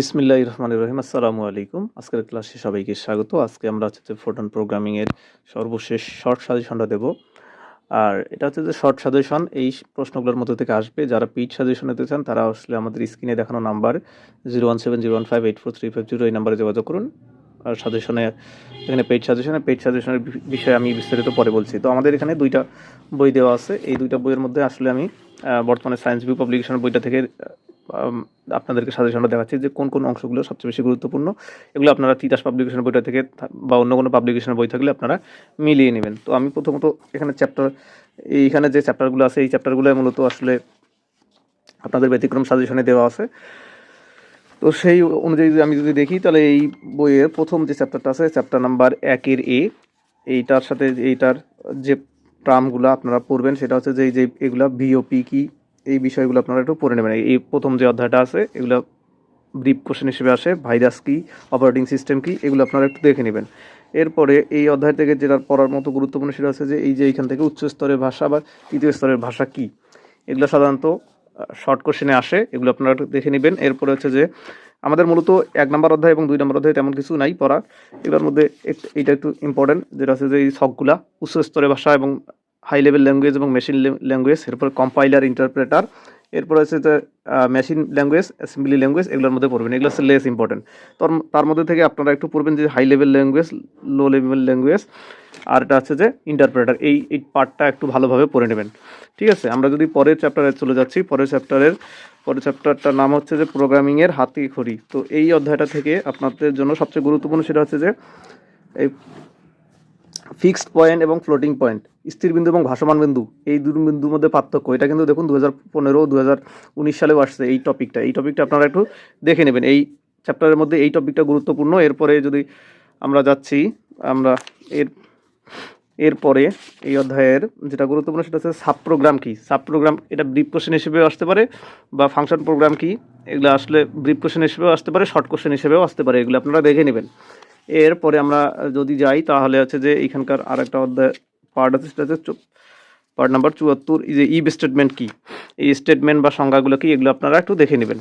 বিসমিল্লাহ রহমান রহিম। আসসালামু আলাইকুম। আজকের ক্লাসে সবাইকে স্বাগত। আজকে আমরা হচ্ছে ফোটন প্রোগ্রামিংয়ের সর্বশেষ শর্ট সাজেশনটা দেব। আর এটা হচ্ছে যে শর্ট সাজেশন এই প্রশ্নগুলোর মধ্যে থেকে আসবে। যারা পিচ সাজেশন নিতে চান, তারা আসলে আমাদের স্ক্রিনে দেখানো number zero one seven zero one five eight four three five zero এই নাম্বারে যোগাযোগ করুন। আর সাজেশনে এখানে পেজ সাজেশনে পেজ সাজেশনের বিষয়ে আমি বিস্তারিত পরে বলছি। তো আমাদের এখানে দুইটা বই দেওয়া আছে। এই দুইটা বইয়ের মধ্যে আসলে আমি বর্তমানে সায়েন্স ভিউ পাবলিকেশনের বইটা থেকে আপনাদেরকে সাজেশনটা দেখাচ্ছি যে কোন কোন অংশগুলো সবচেয়ে বেশি গুরুত্বপূর্ণ। এগুলো আপনারা তিতাস পাবলিকেশন বইটা থেকে বা অন্য কোনো পাবলিকেশনের বই থাকলে আপনারা মিলিয়ে নেবেন। তো আমি প্রথমত এখানে চ্যাপ্টার এইখানে যে চ্যাপ্টারগুলো আছে, এই চ্যাপ্টারগুলো মূলত আসলে আপনাদের ব্যতিক্রম সাজেশনে দেওয়া আছে। তো সেই অনুযায়ী আমি যদি দেখি, তাহলে এই বইয়ের প্রথম যে চ্যাপ্টারটা আছে চ্যাপ্টার নাম্বার একের এ এইটার সাথে এইটার যে টার্মগুলো আপনারা পড়বেন, সেটা হচ্ছে যে এই যে এগুলা ভিওপি কি এই বিষয়গুলো আপনারা একটু পড়ে নেবেন। এই প্রথম যে অধ্যায়টা আছে, এগুলো ব্রিফ কোশ্চেন হিসেবে আসে ভাইরাস কি অপারেটিং সিস্টেম কি, এগুলো আপনারা একটু দেখে নেবেন। এরপরে এই অধ্যায় থেকে যেটা পড়ার মতো গুরুত্বপূর্ণ সেটা হচ্ছে যে, এই যে এইখান থেকে উচ্চ স্তরের ভাষা বা তৃতীয় স্তরের ভাষা কি, এগুলো সাধারণত শর্ট কোশ্চেনে আসে, এগুলো আপনারা একটু দেখে নেবেন। এরপরে হচ্ছে যে, আমাদের মূলত এক নম্বর অধ্যায় এবং দুই নম্বর অধ্যায় তেমন কিছু নাই পড়া। এগুলোর মধ্যে এইটা একটু ইম্পর্টেন্ট যেটা হচ্ছে যে এই শখগুলা উচ্চ স্তরের ভাষা এবং হাই লেভেল ল্যাঙ্গুয়েজ এবং মেশিন ল্যাঙ্গুয়েজ এরপর কম্পাইলার ইন্টারপ্রেটার এরপর হচ্ছে যে মেশিন ল্যাঙ্গুয়েজ অ্যাসেম্বলি ল্যাঙ্গুয়েজ এগুলোর মধ্যে পড়বেন। এগুলো হচ্ছে লেস ইম্পর্টেন্ট তার তার মধ্যে থেকে আপনারা একটু পড়বেন যে high level language low level language আর এটা হচ্ছে যে ইন্টারপ্রেটার এই এই পার্টটা একটু ভালোভাবে পড়ে নেবেন। ঠিক আছে? আমরা যদি পরের চ্যাপ্টারে চলে যাচ্ছি, পরের চ্যাপ্টারের পরের চ্যাপ্টারটার নাম হচ্ছে যে প্রোগ্রামিংয়ের হাতি খড়ি। তো এই অধ্যায়টা থেকে আপনাদের জন্য সবচেয়ে গুরুত্বপূর্ণ সেটা হচ্ছে যে, এই ফিক্সড পয়েন্ট এবং ফ্লোটিং পয়েন্ট, স্থির বিন্দু এবং ভাসমান বিন্দু, এই দু বিন্দুর মধ্যে পার্থক্য। এটা কিন্তু দেখুন দু হাজার পনেরো দু হাজার উনিশ সালেও আসছে এই টপিকটা এই টপিকটা আপনারা একটু দেখে নেবেন। এই চ্যাপ্টারের মধ্যে এই টপিকটা গুরুত্বপূর্ণ। এরপরে যদি আমরা যাচ্ছি, আমরা এর, এরপরে এই অধ্যায়ের যেটা গুরুত্বপূর্ণ সেটা হচ্ছে সাব প্রোগ্রাম কী? সাব প্রোগ্রাম এটা ব্রিফ কোশ্চেন হিসেবেও আসতে পারে বা ফাংশন প্রোগ্রাম কী? এগুলো আসলে ব্রিফ কোশ্চেন হিসেবেও আসতে পারে শর্ট কোশ্চেন হিসেবেও আসতে পারে। এগুলো আপনারা দেখে নেবেন। এরপরে আমরা যদি যাই, তাহলে হচ্ছে যে এখানকার আর একটা অধ্যায় পার্ট আছে, সেটা হচ্ছে পার্ট নাম্বার চুয়াত্তর যে ইব স্টেটমেন্ট কি? এই স্টেটমেন্ট বা সংজ্ঞাগুলো কি, এগুলো আপনারা একটু দেখে নেবেন।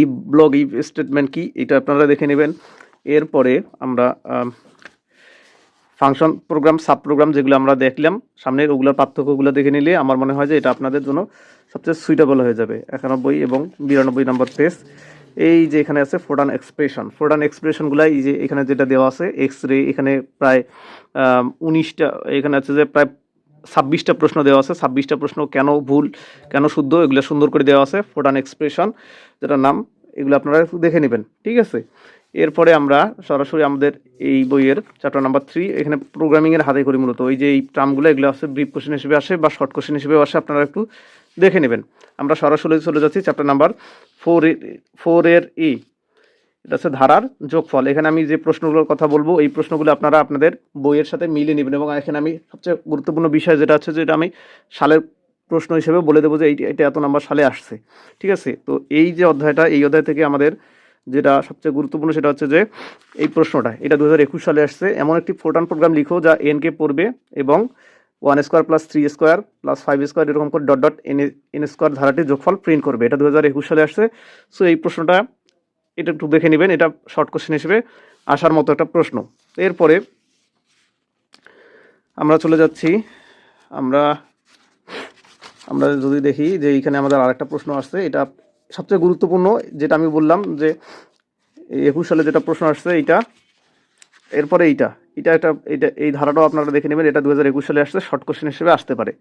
ই ব্লগ ই স্টেটমেন্ট কি, এটা আপনারা দেখে নেবেন। এরপরে আমরা ফাংশন প্রোগ্রাম সাব প্রোগ্রাম যেগুলো আমরা দেখলাম, সামনের ওগুলোর পার্থক্যগুলো দেখে নিলে আমার মনে হয় যে এটা আপনাদের জন্য সবচেয়ে সুইটেবল হয়ে যাবে। একানব্বই এবং বিরানব্বই নম্বর পেজ এই যে এখানে আছে ফোটান এক্সপ্রেশন ফোটান এক্সপ্রেশনগুলো এই যে এখানে যেটা দেওয়া আছে এক্স রে এখানে প্রায় উনিশটা, এখানে আছে যে প্রায় ছাব্বিশটা প্রশ্ন দেওয়া আছে। ছাব্বিশটা প্রশ্ন কেন ভুল, কেন শুদ্ধ, এগুলো সুন্দর করে দেওয়া আছে ফোটান এক্সপ্রেশন যেটা নাম, এগুলো আপনারা দেখে নেবেন, ঠিক আছে? এরপরে আমরা সরাসরি আমাদের এই বইয়ের চ্যাপ্টার নাম্বার থ্রি এখানে প্রোগ্রামিংয়ের হাতে করি মূলত। ওই যে এই টার্মগুলো এগুলো আছে ব্রিফ কোশ্চেন হিসেবে আসে বা শর্ট কোশ্চেন হিসেবে আসে, আপনারা একটু দেখে নেবেন। আমরা সরাসরি চলে যাচ্ছি চ্যাপ্টার নাম্বার ফোর ফোর এর ই, এটা হচ্ছে ধারার যোগফল। এখানে আমি যে প্রশ্নগুলোর কথা বলব, এই প্রশ্নগুলো আপনারা আপনাদের বইয়ের সাথে মিলিয়ে নেবেন এবং এখানে আমি সবচেয়ে গুরুত্বপূর্ণ বিষয় যেটা হচ্ছে যেটা আমি সালের প্রশ্ন হিসেবে বলে দেবো যে এইটা এটা এত নাম্বার সালে আসছে। ঠিক আছে? তো এই যে অধ্যায়টা, এই অধ্যায় থেকে আমাদের যেটা সবচেয়ে গুরুত্বপূর্ণ সেটা হচ্ছে যে এই প্রশ্নটা, এটা দু হাজার একুশ সালে আসছে। এমন একটি ফোটান প্রোগ্রাম লিখো যা এনকে পড়বে এবং one square plus three square plus five square এরকম করে dot dot N N square ধারাটির যোগফল প্রিন্ট করবে। এটা দু হাজার একুশ সালে আসছে। সো এই প্রশ্নটা এটা একটু দেখে নেবেন। এটা শর্ট কোশ্চেন হিসেবে আসার মতো একটা প্রশ্ন। এরপরে আমরা চলে যাচ্ছি। আমরা আমরা যদি দেখি যে এইখানে আমাদের আরেকটা প্রশ্ন আসছে, এটা সবচেয়ে গুরুত্বপূর্ণ, যেটা আমি বললাম যে একুশ সালে যেটা প্রশ্ন আসছে, এইটা, এরপরে এইটা। এটা একটা, এটা, এই ধারাটাও আপনারা দেখে নেবেন, এটা দু হাজার একুশ সালে আসছে শর্ট কোশ্চেন হিসেবে আসতে পারে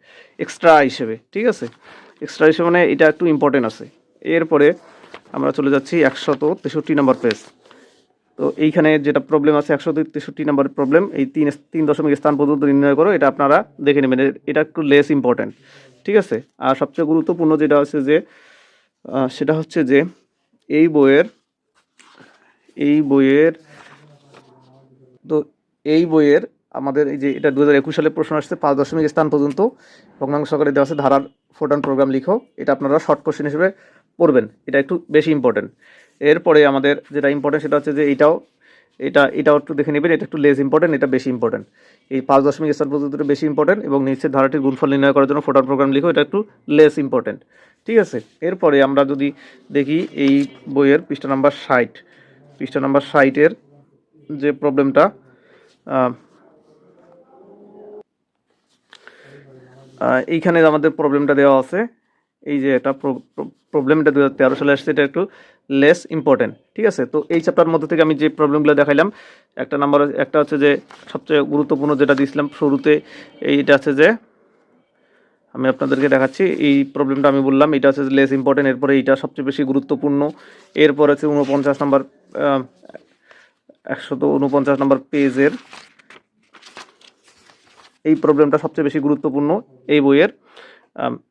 এক্সট্রা হিসেবে, ঠিক আছে? এক্সট্রা হিসেবে মানে এটা একটু ইম্পর্টেন্ট আছে। এরপরে আমরা চলে যাচ্ছি একশত তেষট্টি নম্বর পেজ তো এইখানে যেটা প্রবলেম আছে একশো তেষট্টি নম্বর প্রবলেম এই তিন তিন দশমিক স্থান পর্যন্ত নির্ণয় করো, এটা আপনারা দেখে নেবেন এটা একটু লেস ইম্পর্ট্যান্ট ঠিক আছে? আর সবচেয়ে গুরুত্বপূর্ণ যেটা হচ্ছে যে সেটা হচ্ছে যে, এই বইয়ের এই বইয়ের, তো এই বইয়ের আমাদের এই যে এটা দু হাজার একুশ সালে প্রশ্ন আসছে, পাঁচ দশমিক স্থান পর্যন্ত ভগ্নাংশ আকারে দেওয়া আছে, ধারার ফোটান প্রোগ্রাম লিখো, এটা আপনারা শর্ট কোশ্চেন হিসেবে পড়বেন, এটা একটু বেশি ইম্পর্টেন্ট এরপরে আমাদের যেটা ইম্পর্টেন্ট সেটা হচ্ছে যে এটাও, এটা, এটাও একটু দেখে নেবেন, এটা একটু লেস ইম্পর্টেন্ট এটা বেশি ইম্পর্টেন্ট এই পাঁচ দশমিক স্থান পদ্ধতিটা বেশি ইম্পর্টেন্ট এবং নিচের ধারাটির গুণফল নির্ণয় করার জন্য ফোটার প্রোগ্রাম লিখো, এটা একটু লেস ইম্পর্টেন্ট ঠিক আছে? এরপরে আমরা যদি দেখি এই বইয়ের পৃষ্ঠা নাম্বার ষাট, পৃষ্ঠা নাম্বার ষাটের যে প্রবলেমটা এইখানে আমাদের প্রবলেমটা দেওয়া আছে। এই যে এটা প্রবলেমটা দু হাজার তেরো সালে আসছে, এটা একটু লেস ইম্পর্টেন্ট ঠিক আছে? তো এই চ্যাপ্টার মধ্যে থেকে আমি যে প্রবলেমগুলো দেখাইলাম, একটা নাম্বার একটা হচ্ছে যে সবচেয়ে গুরুত্বপূর্ণ যেটা দিয়েছিলাম শুরুতে, এইটা আছে যে, আমি আপনাদেরকে দেখাচ্ছি, এই প্রবলেমটা আমি বললাম, এটা হচ্ছে লেস ইম্পর্টেন্ট এরপরে এইটা সবচেয়ে বেশি গুরুত্বপূর্ণ, এরপর আছে উনপঞ্চাশ নাম্বার একশত উনপঞ্চাশ নাম্বার পেজের এই প্রবলেমটা সবচেয়ে বেশি গুরুত্বপূর্ণ এই বইয়ের।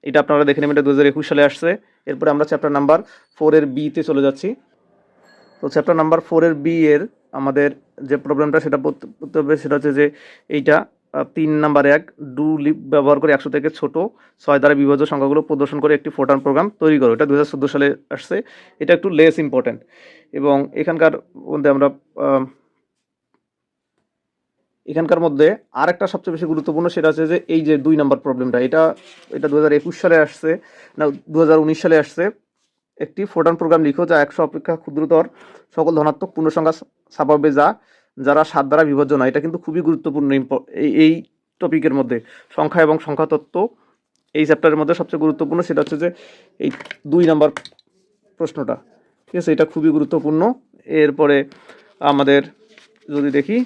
এটা আপনারা দেখে নেবেন, এটা দু হাজার একুশ সালে আসছে। এরপরে আমরা চ্যাপ্টার নাম্বার ফোরের বিতে চলে যাচ্ছি। তো চ্যাপ্টার নাম্বার ফোরের বি এর আমাদের যে প্রবলেমটা সেটা পড়তে হবে, সেটা হচ্ছে যে এইটা তিন নাম্বার এক ডু লিপ ব্যবহার করে একশো থেকে ছোট ছয় দ্বারা বিভাজ্য সংখ্যাগুলো প্রদর্শন করে একটি ফোটান প্রোগ্রাম তৈরি করো। এটা দু হাজার চোদ্দ সালে আসছে। এটা একটু লেস ইম্পর্টেন্ট এবং এখানকার মধ্যে আমরা এখানকার মধ্যে আর একটা সবচেয়ে বেশি গুরুত্বপূর্ণ সেটা হচ্ছে যে এই যে দুই নাম্বার প্রবলেমটা, এটা এটা দু হাজার একুশ সালে আসছে, না দু হাজার উনিশ সালে আসছে। একটি ফোটান প্রোগ্রাম লিখো যা একশো অপেক্ষা ক্ষুদ্রতর সকল ধনাত্মক পূর্ণসংখ্যা ছাপাবে যা, যারা সাত দ্বারা বিভাজ্য নয়। এটা কিন্তু খুবই গুরুত্বপূর্ণ এই এই টপিকের মধ্যে। সংখ্যা এবং সংখ্যাতত্ত্ব এই চ্যাপ্টারের মধ্যে সবচেয়ে গুরুত্বপূর্ণ সেটা হচ্ছে যে এই দুই নাম্বার প্রশ্নটা। ঠিক আছে, এটা খুবই গুরুত্বপূর্ণ। এরপরে আমাদের যদি দেখি,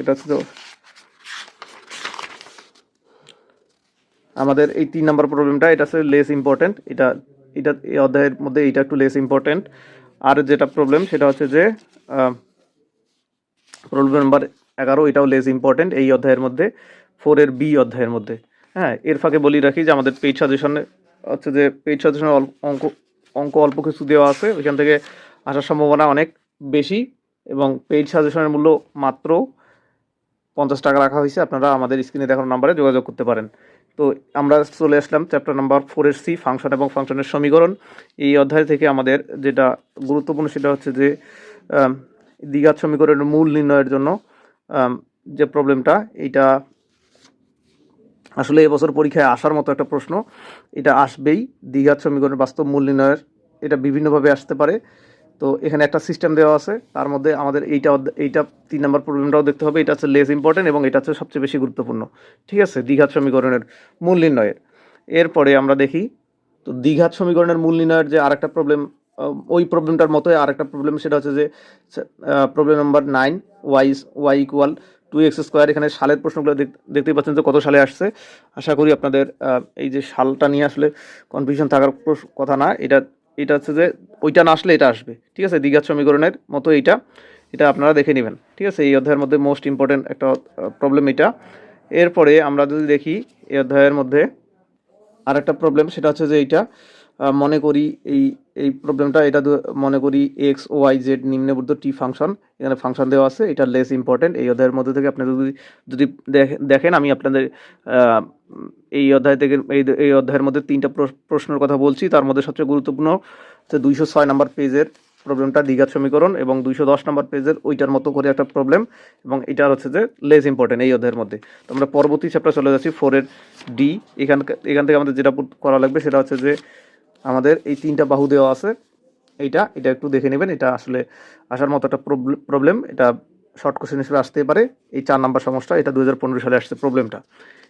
এটা হচ্ছে আমাদের এই তিন নাম্বার প্রবলেমটা, এটা হচ্ছে লেস ইম্পর্টেন্ট এটা এটা এই অধ্যায়ের মধ্যে এটা একটু লেস ইম্পর্টেন্ট আর যেটা প্রবলেম সেটা হচ্ছে যে প্রবলেম নাম্বার এগারো, এটাও লেস ইম্পর্টেন্ট এই অধ্যায়ের মধ্যে। ফোরের বি অধ্যায়ের মধ্যে। হ্যাঁ এর ফাঁকে বলি রাখি যে আমাদের পেইড সাজেশনে হচ্ছে যে পেইড সাজেশনে অঙ্ক অঙ্ক অল্প কিছু দেওয়া আছে, ওইখান থেকে আসার সম্ভাবনা অনেক বেশি এবং পেইড সাজেশনের মূল্য মাত্র পঞ্চাশ টাকা রাখা হয়েছে। আপনারা আমাদের স্ক্রিনে দেখানো নাম্বারে যোগাযোগ করতে পারেন। তো আমরা চলে আসলাম চ্যাপ্টার নাম্বার ফোরের সি ফাংশন এবং ফাংশনের সমীকরণ। এই অধ্যায় থেকে আমাদের যেটা গুরুত্বপূর্ণ সেটা হচ্ছে যে দ্বিঘাত সমীকরণের মূল নির্ণয়ের জন্য যে প্রবলেমটা এইটা আসলে এবছর পরীক্ষায় আসার মতো একটা প্রশ্ন। এটা আসবেই। দ্বিঘাত সমীকরণের বাস্তব মূল নির্ণয়ের এটা বিভিন্নভাবে আসতে পারে। তো এখানে একটা সিস্টেম দেওয়া আছে। তার মধ্যে আমাদের এইটা এইটা তিন নম্বর প্রবলেমটাও দেখতে হবে। এটা হচ্ছে লেস ইম্পর্টেন্ট এবং এটা হচ্ছে সবচেয়ে বেশি গুরুত্বপূর্ণ। ঠিক আছে? দ্বিঘাত সমীকরণের মূল নির্ণয়ের। এরপরে আমরা দেখি। তো দ্বিঘাত সমীকরণের মূল নির্ণয়ের যে আরেকটা প্রবলেম ওই প্রবলেমটার মতোই আরেকটা প্রবলেম সেটা হচ্ছে যে problem number nine Y Y equal to X square এখানে সালের প্রশ্নগুলো দেখতেই পাচ্ছেন যে কত সালে আসছে। আশা করি আপনাদের এই যে সালটা নিয়ে আসলে কনফিউশন থাকার কথা না, এটা এটা হচ্ছে যে ওইটা না আসলে এটা আসবে, ঠিক আছে? দ্বিঘাত সমীকরণের মতো এইটা, এটা আপনারা দেখে নেবেন, ঠিক আছে? এই অধ্যায়ের মধ্যে মোস্ট ইম্পর্টেন্ট একটা প্রবলেম এটা। এরপরে আমরা যদি দেখি, এই অধ্যায়ের মধ্যে আর একটা প্রবলেম সেটা হচ্ছে যে এইটা মনে করি এই এই প্রবলেমটা, এটা মনে করি এক্স ওয়াই জেড নিম্নবর্ত টি ফাংশন এখানে ফাংশন দেওয়া আছে, এটা লেস ইম্পর্টেন্ট এই অধ্যায়ের মধ্যে থেকে আপনি যদি যদি দেখে- দেখেন, আমি আপনাদের এই অধ্যায় থেকে, এই এই অধ্যায়ের মধ্যে তিনটা প্রশ- প্রশ্নের কথা বলছি, তার মধ্যে সবচেয়ে গুরুত্বপূর্ণ হচ্ছে দুইশো ছয় নম্বর পেজের প্রবলেমটা, দ্বিঘাত সমীকরণ এবং দুইশো দশ নম্বর পেজের ওইটার মতো করে একটা প্রবলেম এবং এটার হচ্ছে যে লেস ইম্পর্টেন্ট এই অধ্যায়ের মধ্যে। তো আমরা পরবর্তী চ্যাপ্টার চলে যাচ্ছি ফোরের ডি এখান এখান থেকে আমাদের যেটা করা লাগবে, সেটা হচ্ছে যে আমাদের এই তিনটা বাহু দেওয়া আছে। এইটা, এটা একটু দেখে নেবেন। এটা আসলে আসার মতো একটা প্রবলেম এটা শর্ট কোশ্চেন হিসেবে আসতে পারে। এই চার নাম্বার সমস্যা, এটা দু হাজার পনেরো সালে আসছে প্রবলেমটা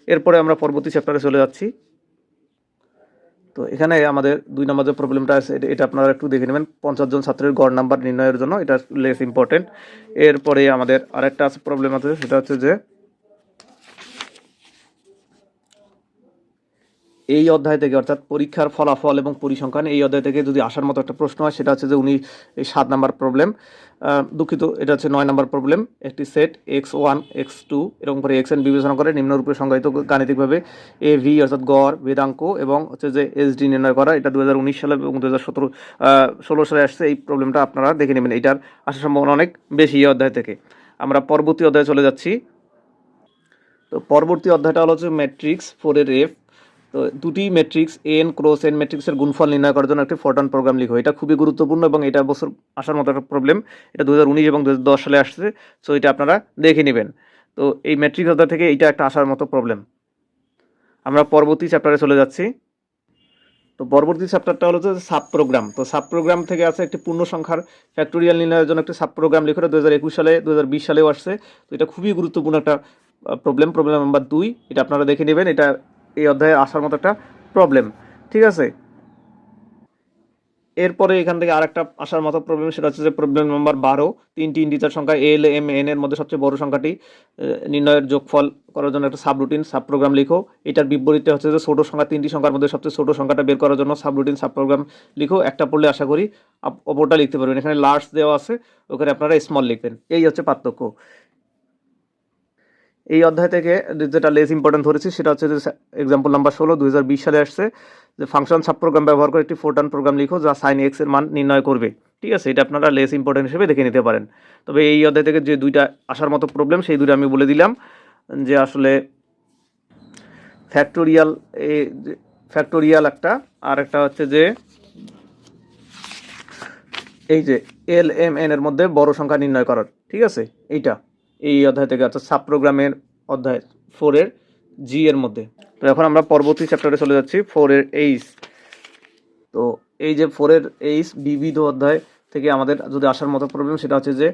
এরপরে আমরা পরবর্তী চ্যাপ্টারে চলে যাচ্ছি। তো এখানে আমাদের দুই নম্বর যে প্রবলেমটা আছে, এটা- এটা আপনারা একটু দেখে নেবেন। পঞ্চাশ জন ছাত্রের গড় নাম্বার নির্ণয়ের জন্য এটা লেস ইম্পর্টেন্ট এরপরে আমাদের আরেকটা আছে প্রবলেম আছে, সেটা হচ্ছে যে এই অধ্যায় থেকে, অর্থাৎ পরীক্ষার ফলাফল এবং পরিসংখ্যান, এই অধ্যায় থেকে যদি আসার মতো একটা প্রশ্ন হয়, সেটা হচ্ছে যে উনি এই সাত নাম্বার প্রবলেম দুঃখিত, এটা হচ্ছে নয় নাম্বার প্রবলেম একটি set X one X two এরকম করে এক্স এন বিবেচনা করে নিম্নরূপে সংজ্ঞায়িত গাণিতিকভাবে এ ভি অর্থাৎ গড়, বেদাঙ্ক এবং হচ্ছে যে এস ডি নির্ণয় করা, এটা দু হাজার উনিশ সালে এবং দু হাজার সতেরো ষোলো সালে আসছে, এই প্রবলেমটা আপনারা দেখে নেবেন, এটার আসার সম্ভাবনা অনেক বেশি এই অধ্যায় থেকে। আমরা পরবর্তী অধ্যায়ে চলে যাচ্ছি। তো পরবর্তী অধ্যায়টা হলো হচ্ছে ম্যাট্রিক্স ফোরের এফ তো দুটি ম্যাট্রিক্স এন ক্রস এন ম্যাট্রিক্সের গুণফল নির্ণয় করার জন্য একটি ফোরটন প্রোগ্রাম লিখো। এটা খুবই গুরুত্বপূর্ণ এবং এটা বছর আসার মতো একটা প্রবলেম এটা দু হাজার উনিশ এবং দু সালে আসছে সো এটা আপনারা দেখে নেবেন। তো এই ম্যাট্রিক্স অধ্যায় থেকে এটা একটা আসার মতো প্রবলেম আমরা পরবর্তী চ্যাপ্টারে চলে যাচ্ছি। তো পরবর্তী চ্যাপ্টারটা হলো যে সাব প্রোগ্রাম তো সাব প্রোগ্রাম থেকে আছে একটি পূর্ণ সংখ্যার ফ্যাক্টোরিয়াল নির্ণয়ের জন্য একটা সাব প্রোগ্রাম লিখে। দু হাজার একুশ সালে দু হাজার বিশ সালেও আসছে। তো এটা খুবই গুরুত্বপূর্ণ একটা প্রবলেম প্রবলেম নাম্বার দুই। এটা আপনারা দেখে নেবেন। এটা এই অধ্যায়ে আসার মতো একটা প্রবলেম ঠিক আছে? এরপরে এখান থেকে আরেকটা আসার মতো প্রবলেম সেটা হচ্ছে যে প্রবলেম নাম্বার বারো। তিনটি ইন্ডিজার সংখ্যা এল এম এন এর মধ্যে সবচেয়ে বড় সংখ্যাটি নির্ণয়ের যোগফল করার জন্য একটা সাবরুটিন সাব প্রোগ্রাম লিখো। এটার বিপরীতে হচ্ছে যে ছোটো সংখ্যা, তিনটি সংখ্যার মধ্যে সবচেয়ে ছোট সংখ্যাটা বের করার জন্য সাবরুটিন সাব প্রোগ্রাম লিখো। একটা পড়লে আশা করি অপরটা লিখতে পারবেন। এখানে লার্জ দেওয়া আছে, ওখানে আপনারা স্মল লিখবেন। এই হচ্ছে পার্থক্য। এই অধ্যায় থেকে যেটা লেস ইম্পর্টেন্ট ধরেছি, সেটা হচ্ছে যে এক্সাম্পল নাম্বার ষোলো, দুই সালে আসছে যে ফাংশন সাব প্রোগ্রাম ব্যবহার করে একটি ফোরটান প্রোগ্রাম লিখো, যা সাইন এক্সের মান নির্ণয় করবে। ঠিক আছে? এটা আপনারা লেস ইম্পর্টেন্ট হিসেবে দেখে নিতে পারেন। তবে এই অধ্যায় থেকে যে দুইটা আসার মতো প্রবলেম সেই দুইটা আমি বলে দিলাম যে আসলে ফ্যাক্টোরিয়াল এই ফ্যাক্টোরিয়াল একটা, আর একটা হচ্ছে যে এই যে এল এম এন এর মধ্যে বড় সংখ্যা নির্ণয় করার। ঠিক আছে? এইটা। এই অধ্যায় থেকে, অর্থাৎ সাব প্রোগ্রামের অধ্যায় ফোরের জি এর মধ্যে। তো এখন আমরা পরবর্তী চ্যাপ্টারে চলে যাচ্ছি ফোরের এইচ তো এই যে ফোরের এইচ বিবিধ অধ্যায় থেকে আমাদের যদি আসার মতো প্রবলেম সেটা হচ্ছে যে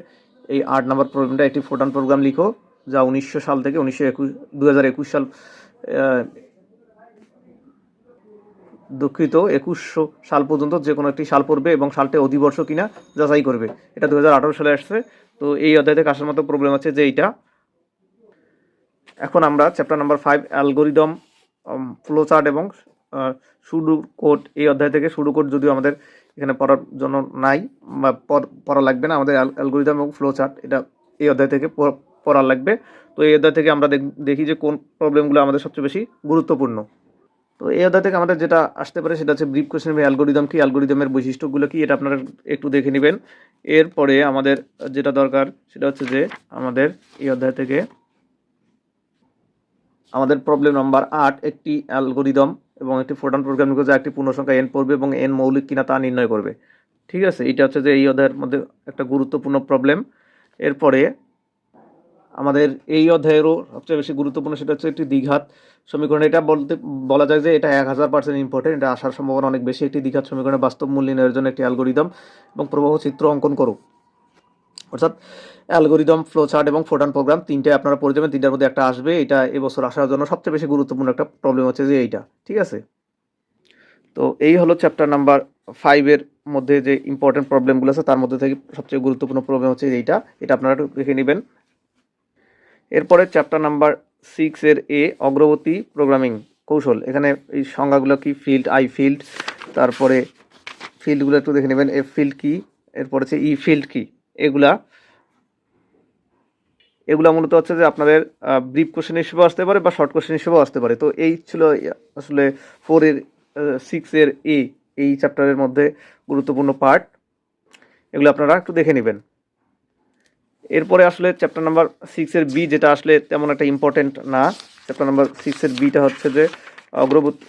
এই আট নম্বর প্রবলেমটা একটি ফোটান প্রোগ্রাম লিখো, যা উনিশশো সাল থেকে উনিশশো একুশ দু হাজার একুশ সাল দুঃখিত, একুশশো সাল পর্যন্ত যে কোনো একটি সাল পড়বে এবং সালটি অধিবর্ষ কিনা যাচাই করবে। এটা দু হাজার আঠেরো সালে আসছে তো এই অধ্যায় থেকে আসার মতো প্রবলেম আছে যে এইটা। এখন আমরা chapter number five algorithm flow chart এবং সুডু কোড এই অধ্যায় থেকে সুডু কোড যদিও আমাদের এখানে পড়ার জন্য নাই বা পড়- লাগবে না, আমাদের অ্যালগোরিদম এবং ফ্লো চার্ট এটা এই অধ্যায় থেকে পড়া লাগবে। তো এই অধ্যায় থেকে আমরা দেখি যে কোন প্রবলেমগুলো আমাদের সবচেয়ে বেশি গুরুত্বপূর্ণ। তো এই অধ্যায় থেকে আমাদের যেটা আসতে পারে সেটা হচ্ছে ব্রিফ কোশ্চেন অ্যালগোরিদম কি অ্যালগোরিদমের বৈশিষ্ট্যগুলো কি, এটা আপনারা একটু দেখে নেবেন। এরপরে আমাদের যেটা দরকার সেটা হচ্ছে যে আমাদের এই অধ্যায় থেকে আমাদের প্রবলেম নাম্বার আট একটি অ্যালগোরিদম এবং একটি ফোটান প্রোগ্রাম যা একটি পূর্ণসংখ্যা এন পড়বে এবং এন মৌলিক কিনা তা নির্ণয় করবে। ঠিক আছে? এটা হচ্ছে যে এই অধ্যায়ের মধ্যে একটা গুরুত্বপূর্ণ প্রবলেম এরপরে আমাদের এই অধ্যায়েরও সবচেয়ে বেশি গুরুত্বপূর্ণ সেটা হচ্ছে একটি দ্বিঘাত সমীকরণ। এটা বলতে, বলা যায় যে এটা এক হাজার পার্সেন্ট ইম্পর্টেন্ট এটা আসার সম্ভাবনা অনেক বেশি। একটি দ্বিঘাত সমীকরণের বাস্তব মূল্য নির্ণয়ের জন্য একটি অ্যালগোরিদম এবং প্রবাহ চিত্র অঙ্কন করো। অর্থাৎ অ্যালগোরিদম ফ্লো চার্ট এবং ফোটান প্রোগ্রাম তিনটে আপনারা পড়ে যাবেন। তিনটার মধ্যে একটা আসবে, এটা এবছর আসার জন্য সবচেয়ে বেশি গুরুত্বপূর্ণ একটা প্রবলেম হচ্ছে যে এইটা। ঠিক আছে? তো এই হলো চ্যাপ্টার নাম্বার ফাইভের মধ্যে যে ইম্পর্টেন্ট প্রবলেমগুলো আছে, তার মধ্যে থেকে সবচেয়ে গুরুত্বপূর্ণ প্রবলেম হচ্ছে এইটা। এটা আপনারা একটু দেখে নেবেন। এরপরে চ্যাপ্টার নাম্বার সিক্সের এ অগ্রগতি প্রোগ্রামিং কৌশল। এখানে এই সংজ্ঞাগুলো কি? ফিল্ড আই ফিল্ড তারপরে ফিল্ডগুলো একটু দেখে নেবেন। এফ ফিল্ড কি? এরপর হচ্ছে ই ফিল্ড কি? এগুলা এগুলা মূলত হচ্ছে যে আপনাদের ব্রিফ কোশ্চেন হিসেবেও আসতে পারে বা শর্ট কোশ্চেন হিসেবেও আসতে পারে। তো এই ছিল আসলে ফোরের সিক্সের এ এই চ্যাপ্টারের মধ্যে গুরুত্বপূর্ণ পার্ট এগুলো আপনারা একটু দেখে নেবেন। এরপরে আসলে চ্যাপ্টার নাম্বার সিক্সের বি যেটা আসলে তেমন একটা ইম্পর্টেন্ট না। চ্যাপ্টার নাম্বার সিক্সের বিটা হচ্ছে যে অগ্রবর্তী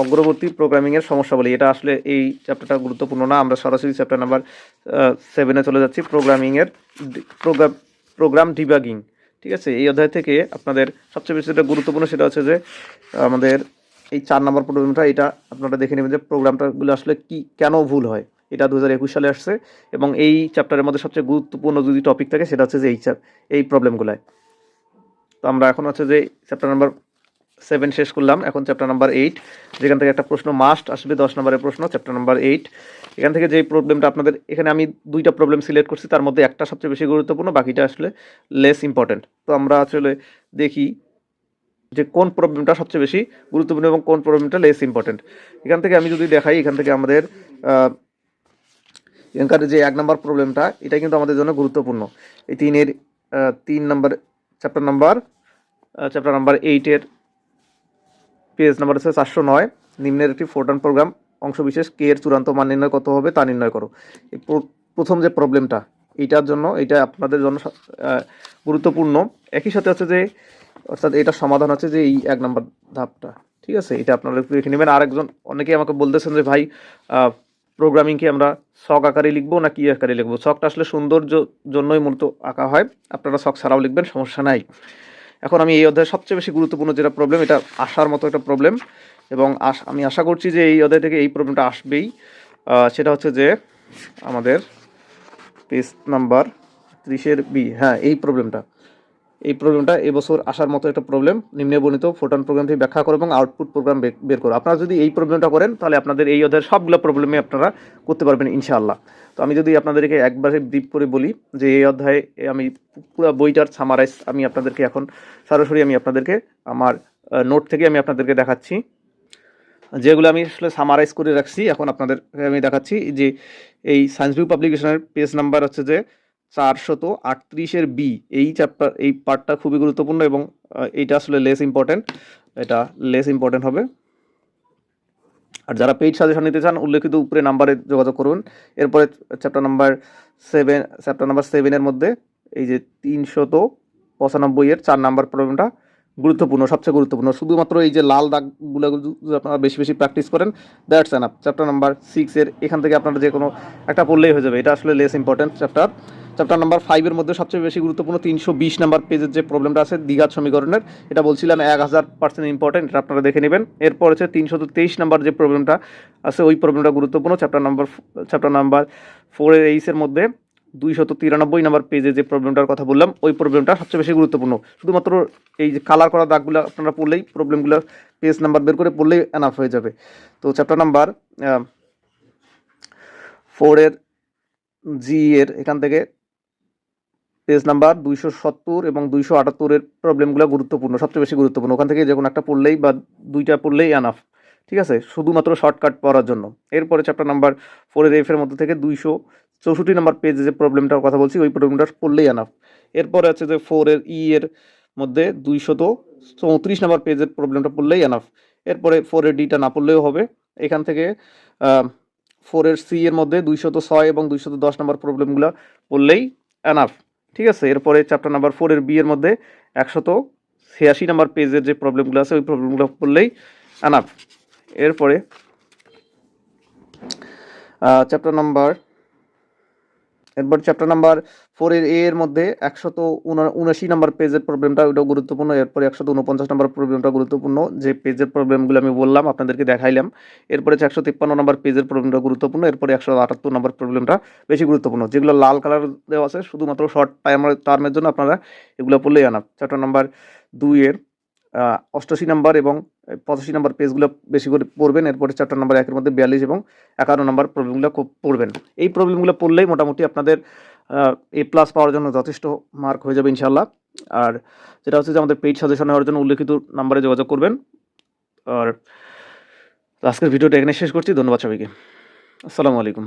অগ্রবর্তী প্রোগ্রামিংয়ের সমস্যা বলি এটা আসলে এই চ্যাপ্টারটা গুরুত্বপূর্ণ না। আমরা সরাসরি চ্যাপ্টার নাম্বার সেভেনে চলে যাচ্ছি। প্রোগ্রামিংয়ের প্রোগ্রাম প্রোগ্রাম ডিবাগিং ঠিক আছে? এই অধ্যায় থেকে আপনাদের সবচেয়ে বেশি যেটা গুরুত্বপূর্ণ সেটা হচ্ছে যে আমাদের এই চার নম্বর প্রোগ্রামটা এটা আপনারা দেখে নেবেন যে প্রোগ্রামটাগুলো আসলে কি কেন ভুল হয়। এটা দু হাজার একুশ সালে আসছে এবং এই চ্যাপ্টারের মধ্যে সবচেয়ে গুরুত্বপূর্ণ যদি টপিক থাকে, সেটা হচ্ছে যে এই এই প্রবলেমগুলাই তো আমরা এখন হচ্ছে যে চ্যাপ্টার নাম্বার সেভেন শেষ করলাম। এখন চ্যাপ্টার নাম্বার এইট যেখান থেকে একটা প্রশ্ন মাস্ট আসবে, দশ নম্বরের প্রশ্ন চ্যাপ্টার নাম্বার এইট এখান থেকে যে প্রবলেমটা আপনাদের, এখানে আমি দুইটা প্রবলেম সিলেক্ট করছি, তার মধ্যে একটা সবচেয়ে বেশি গুরুত্বপূর্ণ, বাকিটা আসলে লেস ইম্পর্টেন্ট তো আমরা আসলে দেখি যে কোন প্রবলেমটা সবচেয়ে বেশি গুরুত্বপূর্ণ এবং কোন প্রবলেমটা লেস ইম্পর্টেন্ট এখান থেকে আমি যদি দেখাই, এখান থেকে আমাদের এখানকার যে এক নম্বর প্রবলেমটা, এটা কিন্তু আমাদের জন্য গুরুত্বপূর্ণ। এই তিনের তিন নম্বর, চ্যাপ্টার নাম্বার চ্যাপ্টার নাম্বার এইটের পেজ নাম্বার হচ্ছে চারশো নয়। নিম্নের একটি ফোরটান প্রোগ্রাম, অংশবিশেষ, কে এর চূড়ান্ত মান নির্ণয় কত হবে তা নির্ণয় করো। এই প্রথম যে প্রবলেমটা, এইটার জন্য এটা আপনাদের জন্য গুরুত্বপূর্ণ। একই সাথে হচ্ছে যে, অর্থাৎ এটার সমাধান হচ্ছে যে এই এক নম্বর ধাপটা। ঠিক আছে? এটা আপনারা একটু দেখে নেবেন। আরেকজন, অনেকেই আমাকে বলতেছেন যে, ভাই প্রোগ্রামিং কি আমরা শখ আকারে লিখব না কি আকারে লিখব? শখটা আসলে সৌন্দর্য জন্যই মূলত আঁকা হয়। আপনারা শখ ছাড়াও লিখবেন, সমস্যা নাই। এখন আমি এই অধ্যায়ের সবচেয়ে বেশি গুরুত্বপূর্ণ যেটা প্রবলেম এটা আসার মতো একটা প্রবলেম এবং আমি আশা করছি যে এই অধ্যায় থেকে এই প্রবলেমটা আসবেই। সেটা হচ্ছে যে আমাদের পেজ নাম্বার ত্রিশের বি হ্যাঁ এই প্রবলেমটা এই প্রবলেমটা এবছর আসার মতো একটা প্রবলেম। নিম্নে বর্ণিত ফোটন প্রোগ্রাম থেকে ব্যাখ্যা করো এবং আউটপুট প্রোগ্রাম বের করো। আপনারা যদি এই প্রবলেমটা করেন, তাহলে আপনাদের এই অধ্যায়ের সবগুলো প্রবলেমে আপনারা করতে পারবেন ইনশাআল্লাহ। তো আমি যদি আপনাদেরকে একবারে ব্রিফ করে বলি যে এই অধ্যায়ে আমি পুরো বইটার সামারাইজ আমি আপনাদেরকে এখন সরাসরি আমি আপনাদেরকে আমার নোট থেকে আমি আপনাদেরকে দেখাচ্ছি। যেগুলো আমি আসলে সামারাইজ করে রাখছি, এখন আপনাদের আমি দেখাচ্ছি যে এই সায়েন্স ভিউ পাবলিকেশনের পেজ নাম্বার হচ্ছে যে চারশত আটত্রিশের বি এই চ্যাপ্টার এই পার্টটা খুবই গুরুত্বপূর্ণ এবং এইটা আসলে লেস ইম্পর্টেন্ট এটা লেস ইম্পর্টেন্ট হবে। আর যারা পেইড সাজেশন নিতে চান, উল্লেখিত উপরে নাম্বারে যোগাযোগ করুন। এরপরে chapter number seven chapter number সেভেনের মধ্যে এই যে তিনশত পঁচানব্বই এর চার নাম্বার প্রবলেমটা গুরুত্বপূর্ণ, সবচেয়ে গুরুত্বপূর্ণ। শুধুমাত্র এই যে লাল দাগগুলো আপনারা বেশি বেশি প্র্যাকটিস করেন that's enough chapter number সিক্সের এখান থেকে আপনারা যে কোনো একটা পড়লেই হয়ে যাবে। এটা আসলে less important chapter chapter number ফাইভের মধ্যে সবচেয়ে বেশি গুরুত্বপূর্ণ তিনশো বিশ নাম্বার পেজের যে প্রবলেমটা আছে দ্বিঘাত সমীকরণের, এটা বলছিলাম এক হাজার পার্সেন্ট ইম্পর্টেন্ট এটা আপনারা দেখে নেবেন। এরপর হচ্ছে তিনশো তো তেইশ নাম্বার যে প্রবলেমটা আছে, ওই প্রবলেমটা গুরুত্বপূর্ণ। চ্যাপ্টার নাম্বার চ্যাপ্টার নাম্বার ফোরের এইসের মধ্যে দুইশত তিরানব্বই নাম্বার পেজে যে প্রবলেমটার কথা বললাম, ওই প্রবলেমটা সবচেয়ে বেশি গুরুত্বপূর্ণ। শুধুমাত্র এই যে কালার করা দাগগুলো আপনারা পড়লেই প্রবলেমগুলো পেজ নাম্বার বের করে পড়লেই এনাফ হয়ে যাবে। তো চ্যাপ্টার নাম্বার ফোরের জি এর এখান থেকে পেজ নাম্বার দুইশো সত্তর এবং দুইশো আটাত্তরের প্রবলেমগুলো গুরুত্বপূর্ণ, সবচেয়ে বেশি গুরুত্বপূর্ণ। ওখান থেকে যে কোনো একটা পড়লেই বা দুইটা পড়লেই আনাফ ঠিক আছে? শুধুমাত্র শর্টকাট পড়ার জন্য। এরপরে চ্যাপ্টার নাম্বার ফোরের এফের মধ্যে থেকে দুইশো চৌষট্টি নাম্বার পেজে যে প্রবলেমটার কথা বলছি, ওই প্রবলেমটা পড়লেই আনাফ এরপরে আছে যে ফোরের ই এর মধ্যে দুইশত চৌত্রিশ নাম্বার পেজের প্রবলেমটা পড়লেই আনাফ এরপরে ফোরের ডিটা না পড়লেও হবে। এখান থেকে ফোরের সি এর মধ্যে দুইশত ছয় এবং দুইশত দশ নাম্বার প্রবলেমগুলো পড়লেই এনাফ ঠিক আছে, এরপরে চ্যাপ্টার নাম্বার ফোরের এর মধ্যে একশত ছিয়াশি নাম্বার পেজের যে প্রবলেমগুলো আছে, ওই প্রবলেমগুলো পড়লেই আনাফ এরপরে চ্যাপ্টার নাম্বার এরপর চ্যাপ্টার নাম্বার ফোরের এ এর মধ্যে একশত উনআশি নাম্বার পেজের প্রবলেমটা ওইটাও গুরুত্বপূর্ণ, এরপরে একশত উনপঞ্চাশ নাম্বার প্রবলেমটা গুরুত্বপূর্ণ। যে পেজের প্রবলেমগুলো আমি বললাম, আপনাদেরকে দেখাইলাম। এরপরে একশো তিপ্পান্ন নাম্বার পেজের প্রবলেমটা গুরুত্বপূর্ণ, এরপরে একশো আটাত্তর নাম্বার প্রবলেমটা বেশি গুরুত্বপূর্ণ। যেগুলো লাল কালার দেওয়া আছে, শুধুমাত্র শর্ট টাইমার টার্মের জন্য আপনারা এগুলো পড়লেই আনা চ্যাপ্টার নাম্বার দুইয়ের অষ্টাশি নাম্বার এবং পঁচাশি নাম্বার পেজগুলো বেশি করে পড়বেন, এরপরে চ্যাপ্টার নাম্বার একের মধ্যে বিয়াল্লিশ এবং একান্ন নাম্বার প্রবলেমগুলো খুব পড়বেন। এই প্রবলেমগুলো পড়লেই মোটামুটি আপনাদের এ প্লাস পাওয়ার জন্য যথেষ্ট মার্ক হয়ে যাবে ইনশাল্লাহ আর যেটা হচ্ছে যে আমাদের পেইড সাজেশন নেওয়ার জন্য উল্লেখিত নাম্বারে যোগাযোগ করবেন। আর আজকের ভিডিওটা এখানে শেষ করছি। ধন্যবাদ সবাইকে। আসসালামু আলাইকুম।